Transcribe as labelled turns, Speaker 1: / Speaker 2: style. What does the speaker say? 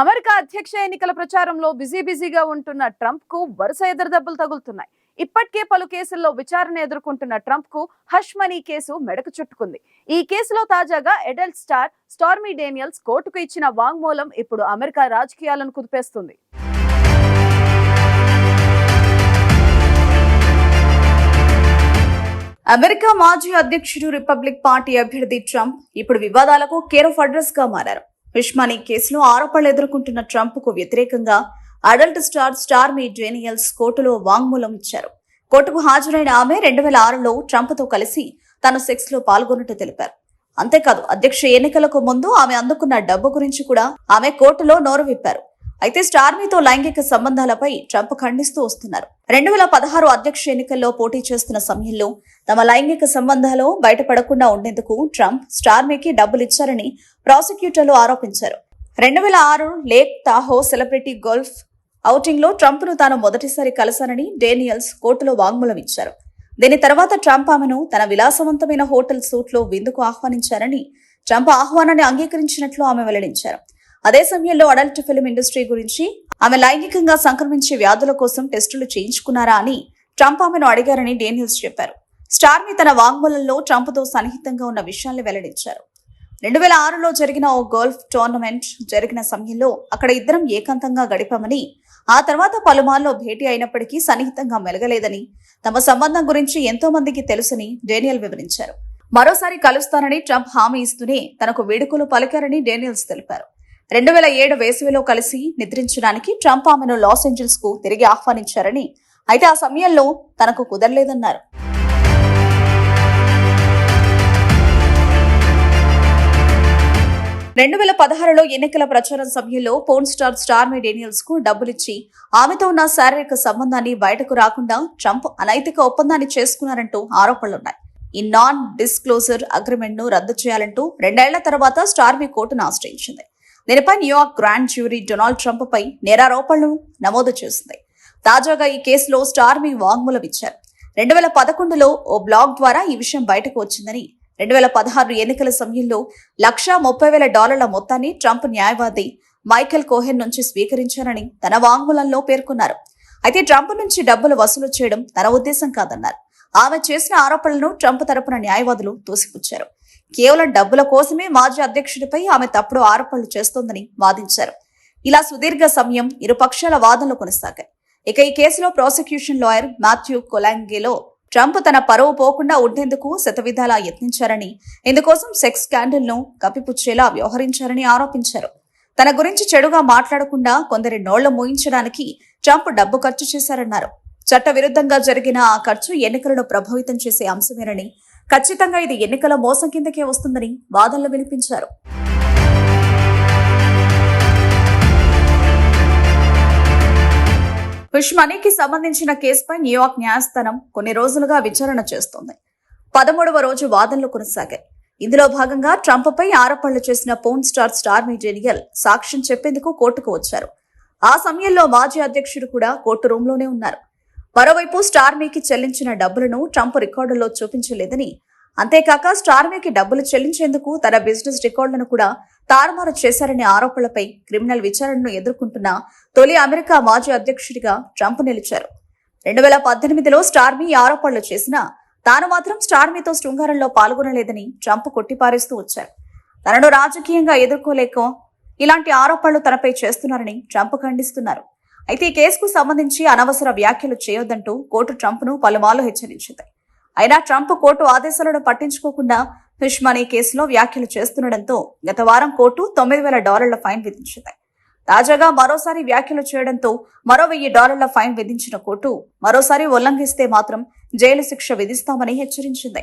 Speaker 1: America అధ్యక్ష ఎన్నికల ప్రచారంలో బిజీ బిజీగా ఉంటున్న ట్రంప్కు వరుస ఎదురుదెబ్బలు తగులుతున్నాయి. ఇప్పటికే పలు కేసుల్లో విచారణ ఎదుర్కొంటున్న ట్రంప్కు హష్ మనీ కేసు మెడకు చుట్టుకుంది. ఈ కేసులో తాజాగా ఎడల్ట్ స్టార్ స్టార్మీ డేనియల్స్ కోర్టుకు ఇచ్చిన వాంగ్మూలం ఇప్పుడు అమెరికా రాజకీయాలను కుదిపేస్తుంది. అమెరికా మాజీ అధ్యక్షుడు రిపబ్లిక్ పార్టీ అభ్యర్థి ట్రంప్ ఇప్పుడు వివాదాలకు కేర్ ఆఫ్ అడ్రస్గా మారారు. విష్మానీ కేసులో ఆరోపణలు ఎదుర్కొంటున్న ట్రంప్కు వ్యతిరేకంగా adult star Stormy Daniels కోర్టులో వాంగ్మూలం ఇచ్చారు. కోర్టుకు హాజరైన ఆమె రెండు వేల ఆరులో ట్రంప్తో కలిసి తన సెక్స్లో పాల్గొన్నట్టు తెలిపారు. అంతేకాదు అధ్యక్ష ఎన్నికలకు ముందు ఆమె అందుకున్న డబ్బు గురించి కూడా ఆమె కోర్టులో నోరు విప్పారు. అయితే స్టార్మీతో లైంగిక సంబంధాలపై ట్రంప్ ఖండిస్తూ వస్తున్నారు. రెండు వేల పదహారు అధ్యక్ష ఎన్నికల్లో పోటీ చేస్తున్న సమయంలో తమ లైంగిక సంబంధాలు బయటపడకుండా ఉండేందుకు ట్రంప్ స్టార్మీకి డబ్బులు ఇచ్చారని ప్రాసిక్యూటర్లు ఆరోపించారు. రెండు వేల ఆరు లేక్ తాహో సెలబ్రిటీ గోల్ఫ్ ఔటింగ్లో ట్రంప్ను తాను మొదటిసారి కలిశానని డేనియల్స్ కోర్టులో వాంగ్మూలం ఇచ్చారు. దీని తర్వాత ట్రంప్ ఆమెను తన విలాసవంతమైన హోటల్ సూట్లో విందుకు ఆహ్వానించారని ట్రంప్ ఆహ్వానాన్ని అంగీకరించినట్లు ఆమె వెల్లడించారు. అదే సమయంలో అడల్ట్ ఫిల్మ్ ఇండస్ట్రీ గురించి ఆమె లైంగికంగా సంక్రమించే వ్యాధుల కోసం టెస్టులు చేయించుకున్నారా అని ట్రంప్ ఆమెను అడిగారని డేనియల్స్ చెప్పారు. స్టార్మీ తన వాంగ్మూలంలో ట్రంప్తో సన్నిహితంగా ఉన్న విషయాల్ని వెల్లడించారు. రెండు వేల ఆరులో జరిగిన ఓ గోల్ఫ్ టోర్నమెంట్ జరిగిన సమయంలో అక్కడ ఇద్దరం ఏకాంతంగా గడిపామని ఆ తర్వాత పలుమార్లో భేటీ అయినప్పటికీ సన్నిహితంగా మెలగలేదని తమ సంబంధం గురించి ఎంతో మందికి తెలుసని డేనియల్ వివరించారు. మరోసారి కలుస్తానని ట్రంప్ హామీ ఇస్తూనే తనకు వేడుకలు పలికారని డేనియల్స్ తెలిపారు. రెండు వేల ఏడు వేసవిలో కలిసి నిద్రించడానికి ట్రంప్ ఆమెను లాస్ ఏంజల్స్కు తిరిగి ఆహ్వానించారని అయితే ఆ సమయంలో తనకు కుదరలేదన్నారు. రెండు వేల పదహారులో ఎన్నికల ప్రచారం సమయంలో పోన్ స్టార్ స్టార్మీ డేనియల్స్కు డబ్బులిచ్చి ఆమెతో ఉన్న శారీరక సంబంధాన్ని బయటకు రాకుండా ట్రంప్ అనైతిక ఒప్పందాన్ని చేసుకున్నారంటూ ఆరోపణలున్నాయి. ఈ నాన్ డిస్క్లోజర్ అగ్రిమెంట్ను రద్దు చేయాలంటూ రెండేళ్ళ తర్వాత స్టార్మీ కోర్టును ఆశ్రయించింది. దీనిపై New York grand jury Donald Trump పై నేరారోపణలు నమోదు చేసింది. తాజాగా ఈ కేసులో స్టార్మీ వాంగ్మూలం ఇచ్చారు. రెండు వేల పదకొండులో ఓ బ్లాగ్ ద్వారా ఈ విషయం బయటకు వచ్చిందని రెండు వేల పదహారు ఎన్నికల సమయంలో లక్షా ముప్పై వేల డాలర్ల మొత్తాన్ని ట్రంప్ న్యాయవాది మైకెల్ కోహెన్ నుంచి స్వీకరించారని తన వాంగ్మూలంలో పేర్కొన్నారు. అయితే ట్రంప్ నుంచి డబ్బులు వసూలు చేయడం తన ఉద్దేశం కాదన్నారు. ఆమె చేసిన ఆరోపణలను ట్రంప్ తరపున న్యాయవాదులు తోసిపుచ్చారు. కేవలం డబ్బుల కోసమే మాజీ అధ్యక్షుడిపై ఆమె తప్పుడు ఆరోపణలు చేస్తోందని వాదించారు. ఇలా సుదీర్ఘ సమయం ఇరు పక్షాల వాదనలు కొనసాగాయి. ఇక ఈ కేసులో prosecution lawyer Matthew Colangelo Trump తన పరువు పోకుండా ఉండేందుకు శతవిధాలా యత్నించారని ఇందుకోసం సెక్స్ స్కాండల్ను కప్పిపుచ్చేలా వ్యవహరించారని ఆరోపించారు. తన గురించి చెడుగా మాట్లాడకుండా కొందరి నోళ్ళు మూయించడానికి ట్రంప్ డబ్బు ఖర్చు చేశారన్నారు. చట్ట విరుద్ధంగా జరిగిన ఆ ఖర్చు ఎన్నికలను ప్రభావితం చేసే అంశమేనని ఖచ్చితంగా ఇది ఎన్నికల మోసం కిందకే వస్తుందని వాదనలు వినిపించారు. ఫిష్ సంబంధించిన కేసుపై న్యూయార్క్ న్యాయస్థానం కొన్ని రోజులుగా విచారణ చేస్తోంది. పదమూడవ రోజు వాదనలు కొనసాగాయి. ఇందులో భాగంగా ట్రంప్ పై ఆరోపణలు చేసిన పోన్ స్టార్ స్టార్ మీజేనియల్ సాక్ష్యం చెప్పేందుకు కోర్టుకు వచ్చారు. ఆ సమయంలో మాజీ అధ్యక్షుడు కూడా కోర్టు రూంలోనే ఉన్నారు. మరోవైపు స్టార్మీకి చెల్లించిన డబ్బులను ట్రంప్ రికార్డుల్లో చూపించలేదని. అంతేకాక స్టార్మీకి డబ్బులు చెల్లించేందుకు తన బిజినెస్ రికార్డులను కూడా తారుమారు చేశారనే ఆరోపణలపై క్రిమినల్ విచారణను ఎదుర్కొంటున్న తొలి అమెరికా మాజీ అధ్యక్షుడిగా ట్రంప్ నిలిచారు. రెండు వేల పద్దెనిమిదిలో స్టార్మీ ఆరోపణలు చేసినా తాను మాత్రం స్టార్మీతో శృంగారంలో పాల్గొనలేదని ట్రంప్ కొట్టిపారేస్తూ వచ్చారు. తనను రాజకీయంగా ఎదుర్కోలేక ఇలాంటి ఆరోపణలు తనపై చేస్తున్నారని ట్రంప్ ఖండిస్తున్నారు. అయితే ఈ కేసుకు సంబంధించి అనవసర వ్యాఖ్యలు చేయొద్దంటూ కోర్టు ట్రంప్ను పలుమార్లు హెచ్చరించింది. అయినా ట్రంప్ కోర్టు ఆదేశాలను పట్టించుకోకుండా ఫిష్ మనీ కేసులో వ్యాఖ్యలు చేస్తుండటంతో గత వారం కోర్టు తొమ్మిది వేల డాలర్ల ఫైన్ విధించింది. తాజాగా మరోసారి వ్యాఖ్యలు చేయడంతో మరో వెయ్యి డాలర్ల ఫైన్ విధించిన కోర్టు మరోసారి ఉల్లంఘిస్తే మాత్రం జైలు శిక్ష విధిస్తామని హెచ్చరించింది.